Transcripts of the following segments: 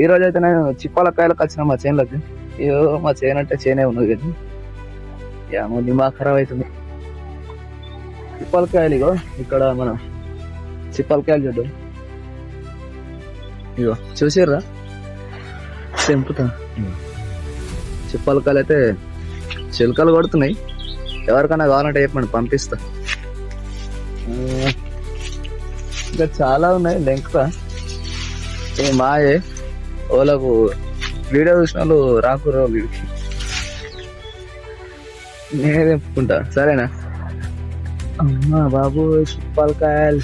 ఈ రోజు అయితే నేను చిప్పలకాయలకు వచ్చిన మా చేనులకి అయ్యో మా చేను అంటే చేనే ఉన్నది కానీ ఏమో దిమాగ్ ఖరాబ్ అవుతుంది. చిప్పలకాయలు ఇగో ఇక్కడ మనం చిప్పలకాయలు చూడు ఇగో చూసారా తెంపుతా చిప్పలకాయలు అయితే చిలుకలు కొడుతున్నాయి. ఎవరికైనా కావాలంటే చెప్పండి పంపిస్తా. ఇంకా చాలా ఉన్నాయి లెంక ఏ మాయే ఓలకు వీడియో చూసిన వాళ్ళు రాకురా వీడికి నేనే తెంపుకుంటా. సరేనా? అమ్మా బాబు చిప్పలకాయలు.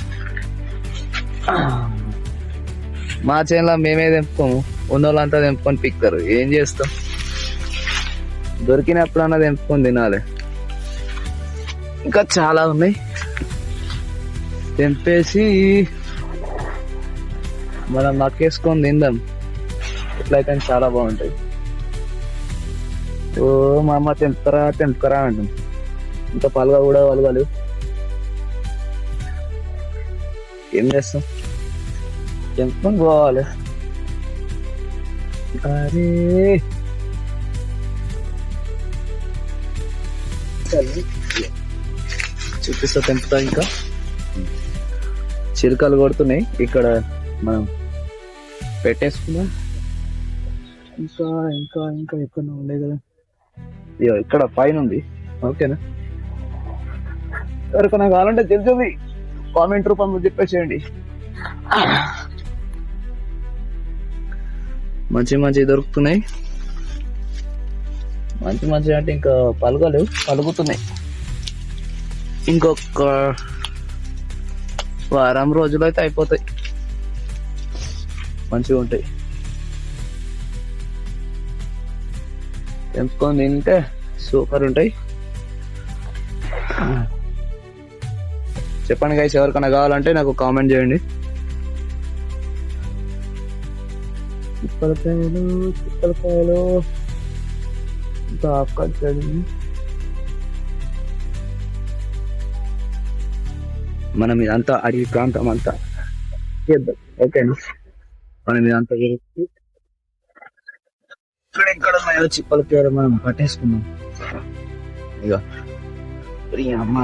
మా చేనులో మేమే తెంపుకోము. ఉన్న వాళ్ళంతా తెంపుకొని పిక్తారు ఏం చేస్తాం? దొరికినప్పుడన్నా తెంపుకొని తినాలి. ఇంకా చాలా ఉన్నాయి. తెంపేసి మనం నక్కేసుకొని తిందాం. ఇట్లయితే చాలా బాగుంటాయి. ఓ మా అమ్మ తెంపుకరా తెంపుకరా అంటాం ఇంకా పలుగా కూడా వలగాలి ఏం చేస్తాం? తెంపుకొని పోవాలి. అరే. చూపిస్తా తెంపుతా ఇంకా? చిలుకలు కొడుతున్నాయి. ఇక్కడ మనం పెట్టేసుకుందాం. ఇంకా ఇంకా ఇంకా ఎక్కడ ఉండే కదా ఇయ్యో ఇక్కడ పైన ఉంది ఓకేనా? ఎవరికైనా కావాలంటే తెలుసుంది. కామెంట్ రూపంలో చెప్పేసేయండి. మంచి మంచి దొరుకుతున్నాయి. మంచి మంచి అంటే ఇంకా పలకలు పలుకుతున్నాయి. ఇంకొక వారం రోజులు అయితే అయిపోతాయి. మంచిగా ఉంటాయి తెంపుకొని తింటే సూపర్ ఉంటాయి చెప్పండి గైస్ ఎవరికైనా కావాలంటే నాకు కామెంట్ చేయండి. చిప్పలకాయలు చిప్పలకాయలు. ఇంకా ఆఫ్కట్ మనం ఇదంతా అడవి ప్రాంతం అంతా. ఓకేనా మనం ఇదంతా తిరిగి ఇక్కడ ఉన్నాయో చిప్పల పేరు మనం పట్టేసుకున్నాం ఇక అమ్మ.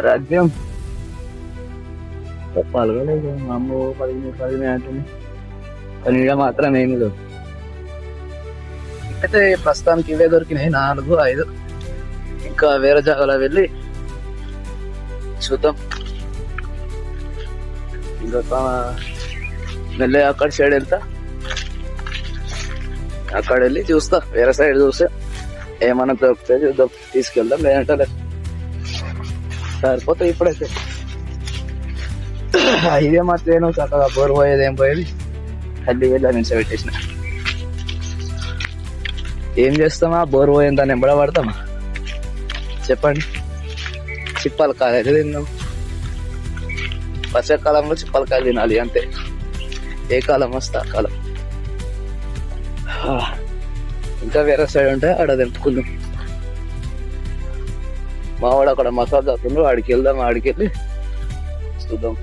రాజ్యం. పాల్గొలేదు మా అమ్మ పదిహేను పదిహేను అంటుంది. కానీ ఇక మాత్రం ఏమి లేవు. అయితే ప్రస్తుతానికి ఇవే దొరికినాయి. నాలుగు ఐదు. ఇంకా వేరే జాగాలో వెళ్ళి చూద్దాం. ఇంకా వెళ్ళే అక్కడ సైడ్ వెళ్తా. అక్కడ వెళ్ళి చూస్తా వేరే సైడ్ చూస్తే ఏమైనా దొరికితే చూద్దాం తీసుకెళ్దాం లేదంటే లేదు. సరిపోతాయి ఇప్పుడైతే. ఇదే మా ట్రైన్ చక్కగా బోర్ పోయేది ఏం పోయేది? తల్లి వెళ్ళి నుంచి పెట్టేసిన ఏం చేస్తామా? బోర్ పోయిన దాన్ని ఎంబడ పడతామా? చెప్పండి. చిప్పలకాయ కాయలు తిన్నాం వర్షాకాలంలో చిప్పలకాయ తినాలి అంతే. ఏ కాలం వస్తే ఆ కాలం. ఇంకా వేరే సైడ్ ఉంటే ఆడ తెలుపుకుందాం మావాడు అక్కడ మసాజ్ తాతుండ్రు ఆడికి వెళ్దాం ఆడికి వెళ్ళి చూద్దాం.